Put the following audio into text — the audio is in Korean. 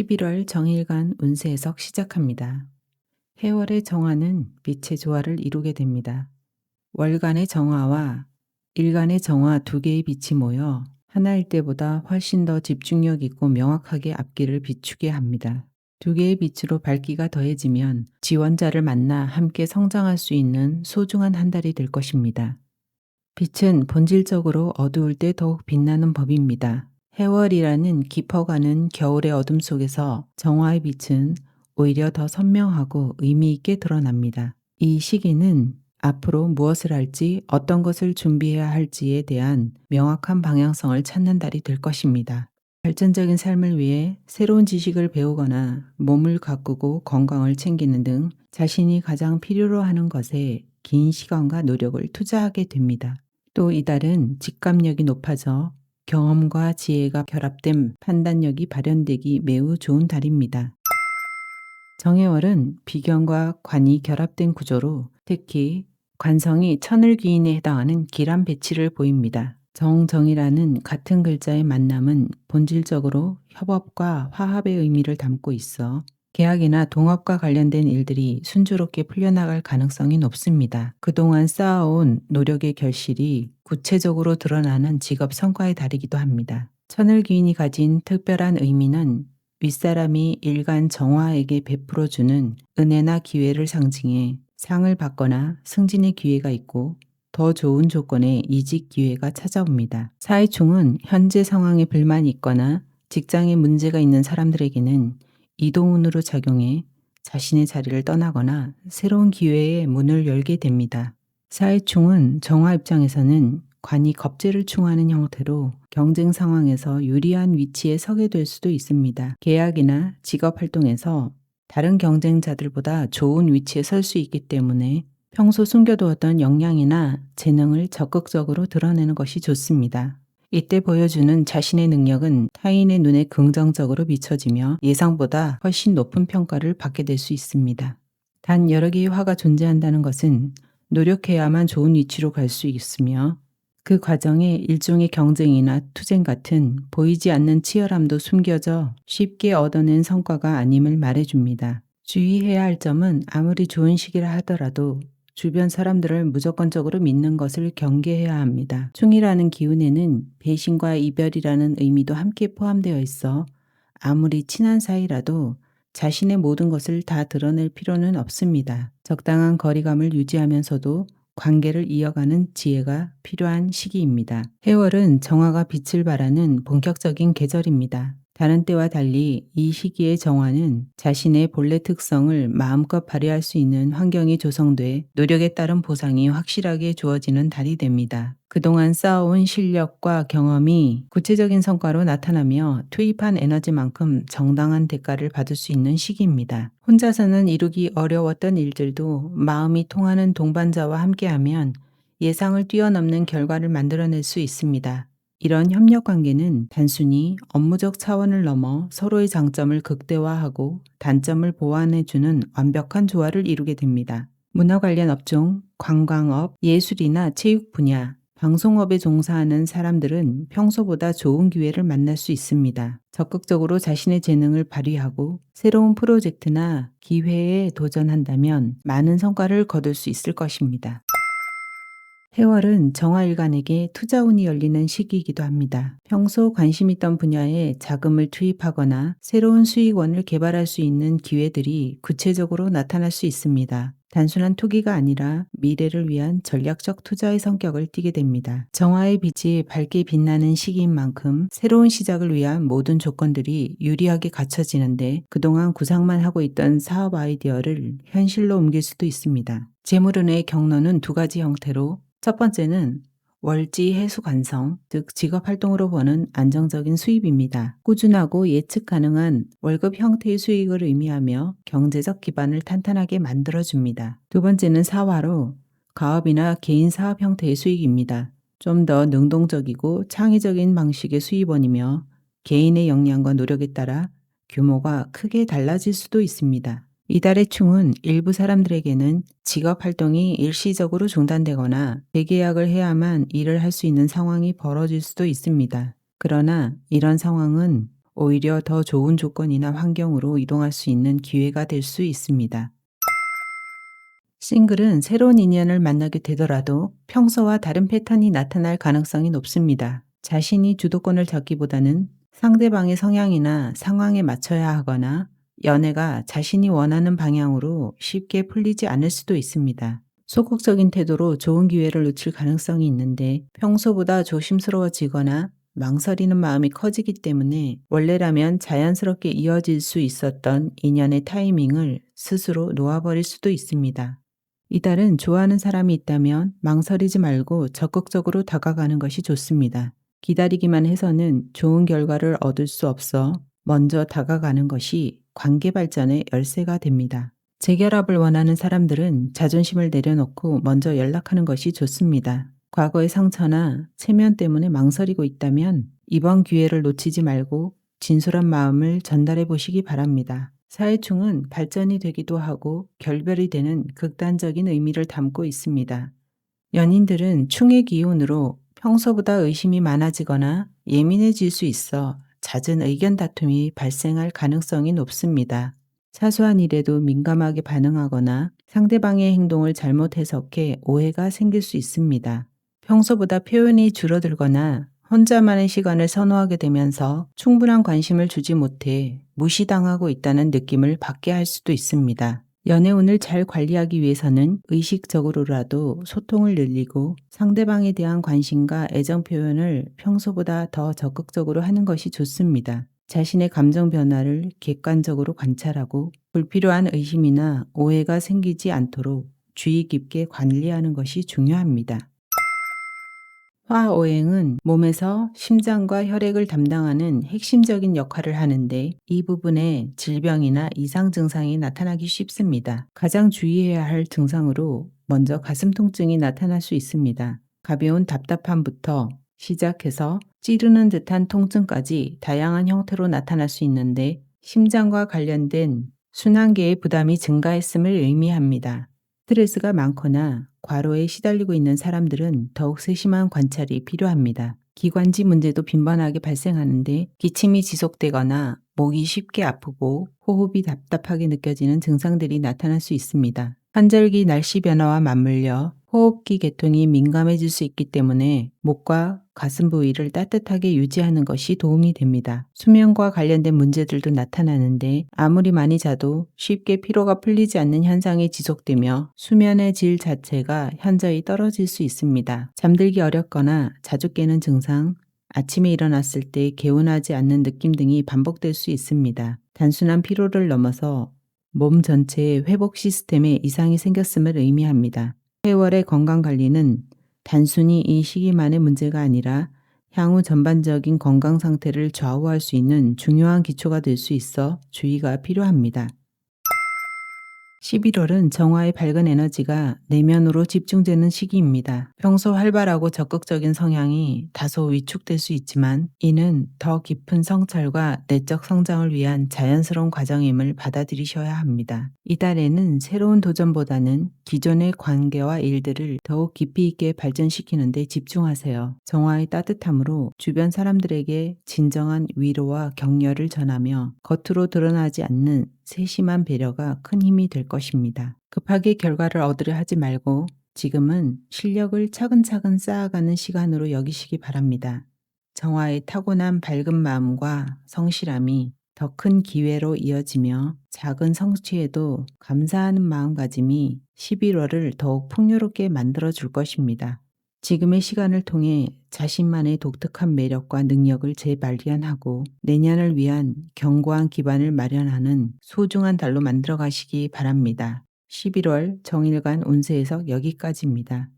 11월 정일간 운세 해석 시작합니다. 해월의 정화는 빛의 조화를 이루게 됩니다. 월간의 정화와 일간의 정화 두 개의 빛이 모여 하나일 때보다 훨씬 더 집중력 있고 명확하게 앞길을 비추게 합니다. 두 개의 빛으로 밝기가 더해지면 지원자를 만나 함께 성장할 수 있는 소중한 한 달이 될 것입니다. 빛은 본질적으로 어두울 때 더욱 빛나는 법입니다. 해월이라는 깊어가는 겨울의 어둠 속에서 정화의 빛은 오히려 더 선명하고 의미 있게 드러납니다. 이 시기는 앞으로 무엇을 할지 어떤 것을 준비해야 할지에 대한 명확한 방향성을 찾는 달이 될 것입니다. 발전적인 삶을 위해 새로운 지식을 배우거나 몸을 가꾸고 건강을 챙기는 등 자신이 가장 필요로 하는 것에 긴 시간과 노력을 투자하게 됩니다. 또 이달은 직감력이 높아져 경험과 지혜가 결합된 판단력이 발현되기 매우 좋은 달입니다. 정해월은 비견과 관이 결합된 구조로 특히 관성이 천을귀인에 해당하는 기란 배치를 보입니다. 정정이라는 같은 글자의 만남은 본질적으로 협업과 화합의 의미를 담고 있어 계약이나 동업과 관련된 일들이 순조롭게 풀려나갈 가능성이 높습니다. 그동안 쌓아온 노력의 결실이 구체적으로 드러나는 직업 성과의 달이기도 합니다. 천을귀인이 가진 특별한 의미는 윗사람이 일간 정화에게 베풀어 주는 은혜나 기회를 상징해 상을 받거나 승진의 기회가 있고 더 좋은 조건의 이직 기회가 찾아옵니다. 사회충은 현재 상황에 불만이 있거나 직장에 문제가 있는 사람들에게는 이동운으로 작용해 자신의 자리를 떠나거나 새로운 기회의 문을 열게 됩니다. 사회충은 정화 입장에서는 관이 겁재를 충하는 형태로 경쟁 상황에서 유리한 위치에 서게 될 수도 있습니다. 계약이나 직업 활동에서 다른 경쟁자들보다 좋은 위치에 설 수 있기 때문에 평소 숨겨두었던 역량이나 재능을 적극적으로 드러내는 것이 좋습니다. 이때 보여주는 자신의 능력은 타인의 눈에 긍정적으로 비춰지며 예상보다 훨씬 높은 평가를 받게 될 수 있습니다. 단 여러 개의 화가 존재한다는 것은 노력해야만 좋은 위치로 갈 수 있으며 그 과정에 일종의 경쟁이나 투쟁 같은 보이지 않는 치열함도 숨겨져 쉽게 얻어낸 성과가 아님을 말해줍니다. 주의해야 할 점은 아무리 좋은 시기라 하더라도 주변 사람들을 무조건적으로 믿는 것을 경계해야 합니다. 충이라는 기운에는 배신과 이별이라는 의미도 함께 포함되어 있어 아무리 친한 사이라도 자신의 모든 것을 다 드러낼 필요는 없습니다. 적당한 거리감을 유지하면서도 관계를 이어가는 지혜가 필요한 시기입니다. 해월은 정화가 빛을 발하는 본격적인 계절입니다. 다른 때와 달리 이 시기의 정화는 자신의 본래 특성을 마음껏 발휘할 수 있는 환경이 조성돼 노력에 따른 보상이 확실하게 주어지는 달이 됩니다. 그동안 쌓아온 실력과 경험이 구체적인 성과로 나타나며 투입한 에너지만큼 정당한 대가를 받을 수 있는 시기입니다. 혼자서는 이루기 어려웠던 일들도 마음이 통하는 동반자와 함께하면 예상을 뛰어넘는 결과를 만들어낼 수 있습니다. 이런 협력 관계는 단순히 업무적 차원을 넘어 서로의 장점을 극대화하고 단점을 보완해주는 완벽한 조화를 이루게 됩니다. 문화 관련 업종, 관광업, 예술이나 체육 분야, 방송업에 종사하는 사람들은 평소보다 좋은 기회를 만날 수 있습니다. 적극적으로 자신의 재능을 발휘하고 새로운 프로젝트나 기회에 도전한다면 많은 성과를 거둘 수 있을 것입니다. 해월은 정화일간에게 투자운이 열리는 시기이기도 합니다. 평소 관심 있던 분야에 자금을 투입하거나 새로운 수익원을 개발할 수 있는 기회들이 구체적으로 나타날 수 있습니다. 단순한 투기가 아니라 미래를 위한 전략적 투자의 성격을 띠게 됩니다. 정화의 빛이 밝게 빛나는 시기인 만큼 새로운 시작을 위한 모든 조건들이 유리하게 갖춰지는데 그동안 구상만 하고 있던 사업 아이디어를 현실로 옮길 수도 있습니다. 재물운의 경로는 두 가지 형태로 첫 번째는 월지 해수 관성, 즉 직업 활동으로 버는 안정적인 수입입니다. 꾸준하고 예측 가능한 월급 형태의 수익을 의미하며 경제적 기반을 탄탄하게 만들어줍니다. 두 번째는 사화로 가업이나 개인 사업 형태의 수익입니다. 좀 더 능동적이고 창의적인 방식의 수입원이며 개인의 역량과 노력에 따라 규모가 크게 달라질 수도 있습니다. 이달의 충은 일부 사람들에게는 직업 활동이 일시적으로 중단되거나 재계약을 해야만 일을 할 수 있는 상황이 벌어질 수도 있습니다. 그러나 이런 상황은 오히려 더 좋은 조건이나 환경으로 이동할 수 있는 기회가 될 수 있습니다. 싱글은 새로운 인연을 만나게 되더라도 평소와 다른 패턴이 나타날 가능성이 높습니다. 자신이 주도권을 잡기보다는 상대방의 성향이나 상황에 맞춰야 하거나 연애가 자신이 원하는 방향으로 쉽게 풀리지 않을 수도 있습니다. 소극적인 태도로 좋은 기회를 놓칠 가능성이 있는데 평소보다 조심스러워지거나 망설이는 마음이 커지기 때문에 원래라면 자연스럽게 이어질 수 있었던 인연의 타이밍을 스스로 놓아버릴 수도 있습니다. 이달은 좋아하는 사람이 있다면 망설이지 말고 적극적으로 다가가는 것이 좋습니다. 기다리기만 해서는 좋은 결과를 얻을 수 없어 먼저 다가가는 것이 관계 발전의 열쇠가 됩니다. 재결합을 원하는 사람들은 자존심을 내려놓고 먼저 연락하는 것이 좋습니다. 과거의 상처나 체면 때문에 망설이고 있다면 이번 기회를 놓치지 말고 진솔한 마음을 전달해 보시기 바랍니다. 사회충은 발전이 되기도 하고 결별이 되는 극단적인 의미를 담고 있습니다. 연인들은 충의 기운으로 평소보다 의심이 많아지거나 예민해질 수 있어 잦은 의견 다툼이 발생할 가능성이 높습니다. 사소한 일에도 민감하게 반응하거나 상대방의 행동을 잘못 해석해 오해가 생길 수 있습니다. 평소보다 표현이 줄어들거나 혼자만의 시간을 선호하게 되면서 충분한 관심을 주지 못해 무시당하고 있다는 느낌을 받게 할 수도 있습니다. 연애운을 잘 관리하기 위해서는 의식적으로라도 소통을 늘리고 상대방에 대한 관심과 애정 표현을 평소보다 더 적극적으로 하는 것이 좋습니다. 자신의 감정 변화를 객관적으로 관찰하고 불필요한 의심이나 오해가 생기지 않도록 주의 깊게 관리하는 것이 중요합니다. 화오행은 몸에서 심장과 혈액을 담당하는 핵심적인 역할을 하는데 이 부분에 질병이나 이상 증상이 나타나기 쉽습니다. 가장 주의해야 할 증상으로 먼저 가슴 통증이 나타날 수 있습니다. 가벼운 답답함부터 시작해서 찌르는 듯한 통증까지 다양한 형태로 나타날 수 있는데 심장과 관련된 순환계의 부담이 증가했음을 의미합니다. 스트레스가 많거나 과로에 시달리고 있는 사람들은 더욱 세심한 관찰이 필요합니다. 기관지 문제도 빈번하게 발생하는데 기침이 지속되거나 목이 쉽게 아프고 호흡이 답답하게 느껴지는 증상들이 나타날 수 있습니다. 환절기 날씨 변화와 맞물려 호흡기 계통이 민감해질 수 있기 때문에 목과 가슴 부위를 따뜻하게 유지하는 것이 도움이 됩니다. 수면과 관련된 문제들도 나타나는데 아무리 많이 자도 쉽게 피로가 풀리지 않는 현상이 지속되며 수면의 질 자체가 현저히 떨어질 수 있습니다. 잠들기 어렵거나 자주 깨는 증상, 아침에 일어났을 때 개운하지 않는 느낌 등이 반복될 수 있습니다. 단순한 피로를 넘어서 몸 전체의 회복 시스템에 이상이 생겼음을 의미합니다. 세월의 건강 관리는 단순히 이 시기만의 문제가 아니라 향후 전반적인 건강 상태를 좌우할 수 있는 중요한 기초가 될 수 있어 주의가 필요합니다. 11월은 정화의 밝은 에너지가 내면으로 집중되는 시기입니다. 평소 활발하고 적극적인 성향이 다소 위축될 수 있지만 이는 더 깊은 성찰과 내적 성장을 위한 자연스러운 과정임을 받아들이셔야 합니다. 이달에는 새로운 도전보다는 기존의 관계와 일들을 더욱 깊이 있게 발전시키는 데 집중하세요. 정화의 따뜻함으로 주변 사람들에게 진정한 위로와 격려를 전하며 겉으로 드러나지 않는 세심한 배려가 큰 힘이 될 것입니다. 급하게 결과를 얻으려 하지 말고 지금은 실력을 차근차근 쌓아가는 시간으로 여기시기 바랍니다. 정화의 타고난 밝은 마음과 성실함이 더 큰 기회로 이어지며 작은 성취에도 감사하는 마음가짐이 11월을 더욱 풍요롭게 만들어 줄 것입니다. 지금의 시간을 통해 자신만의 독특한 매력과 능력을 재발견하고 내년을 위한 견고한 기반을 마련하는 소중한 달로 만들어 가시기 바랍니다. 11월 정일간 운세 해석 여기까지입니다.